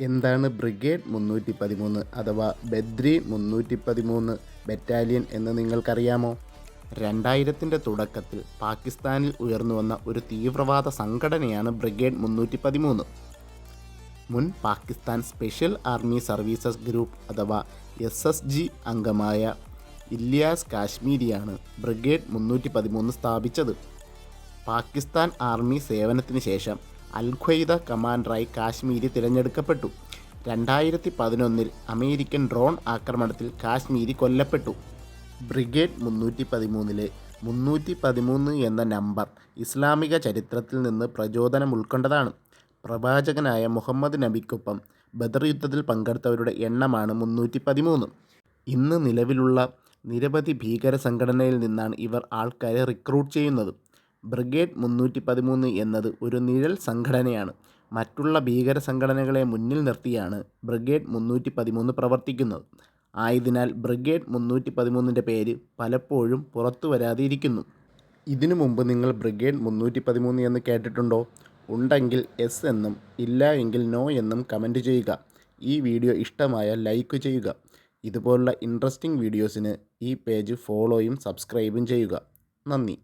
എന്താണ് ബ്രിഗേഡ് മുന്നൂറ്റി പതിമൂന്ന് അഥവാ ബദ്രി മുന്നൂറ്റി പതിമൂന്ന് ബറ്റാലിയൻ എന്ന് നിങ്ങൾക്കറിയാമോ? രണ്ടായിരത്തിന്റെ തുടക്കത്തിൽ പാകിസ്ഥാനിൽ ഉയർന്നു വന്ന ഒരു തീവ്രവാദ സംഘടനയാണ് ബ്രിഗേഡ് മുന്നൂറ്റി പതിമൂന്ന് മുൻ Pakistan special army services group അഥവാ എസ് എസ് ജി അംഗമായ ഇല്യാസ് കാശ്മീരിയാണ് ബ്രിഗേഡ് മുന്നൂറ്റി പതിമൂന്ന് സ്ഥാപിച്ചത്. പാകിസ്ഥാൻ ആർമി സേവനത്തിന് ശേഷം അൽ കമാൻഡറായി കാശ്മീരി തിരഞ്ഞെടുക്കപ്പെട്ടു. രണ്ടായിരത്തി പതിനൊന്നിൽ അമേരിക്കൻ ഡ്രോൺ ആക്രമണത്തിൽ കാശ്മീരി കൊല്ലപ്പെട്ടു. ബ്രിഗേഡ് മുന്നൂറ്റി പതിമൂന്നിലെ മുന്നൂറ്റി പതിമൂന്ന് എന്ന നമ്പർ ഇസ്ലാമിക ചരിത്രത്തിൽ നിന്ന് പ്രചോദനം ഉൾക്കൊണ്ടതാണ്. പ്രവാചകനായ മുഹമ്മദ് നബിക്കൊപ്പം ബദർ യുദ്ധത്തിൽ പങ്കെടുത്തവരുടെ എണ്ണമാണ് മുന്നൂറ്റി പതിമൂന്ന് ഇന്ന് നിലവിലുള്ള നിരവധി ഭീകര സംഘടനയിൽ നിന്നാണ് ഇവർ ആൾക്കാരെ റിക്രൂട്ട് ചെയ്യുന്നത്. ബ്രിഗേഡ് മുന്നൂറ്റി പതിമൂന്ന് എന്നത് ഒരു നിഴൽ സംഘടനയാണ്. മറ്റുള്ള ഭീകര സംഘടനകളെ മുന്നിൽ നിർത്തിയാണ് ബ്രിഗേഡ് മുന്നൂറ്റി പതിമൂന്ന് പ്രവർത്തിക്കുന്നത്. ആയതിനാൽ ബ്രിഗേഡ് മുന്നൂറ്റി പതിമൂന്നിന്റെ പേര് പലപ്പോഴും പുറത്തു വരാതെ ഇരിക്കുന്നു ഇതിനു മുമ്പ് നിങ്ങൾ ബ്രിഗേഡ് മുന്നൂറ്റി പതിമൂന്ന് എന്ന് കേട്ടിട്ടുണ്ടോ? ഉണ്ടെങ്കിൽ എസ് എന്നും ഇല്ല എങ്കിൽ നോ എന്നും കമന്റ് ചെയ്യുക. ഈ വീഡിയോ ഇഷ്ടമായ ലൈക്ക് ചെയ്യുക. ഇതുപോലുള്ള ഇൻട്രസ്റ്റിംഗ് വീഡിയോസിന് ഈ പേജ് ഫോളോയും സബ്സ്ക്രൈബും ചെയ്യുക. നന്ദി.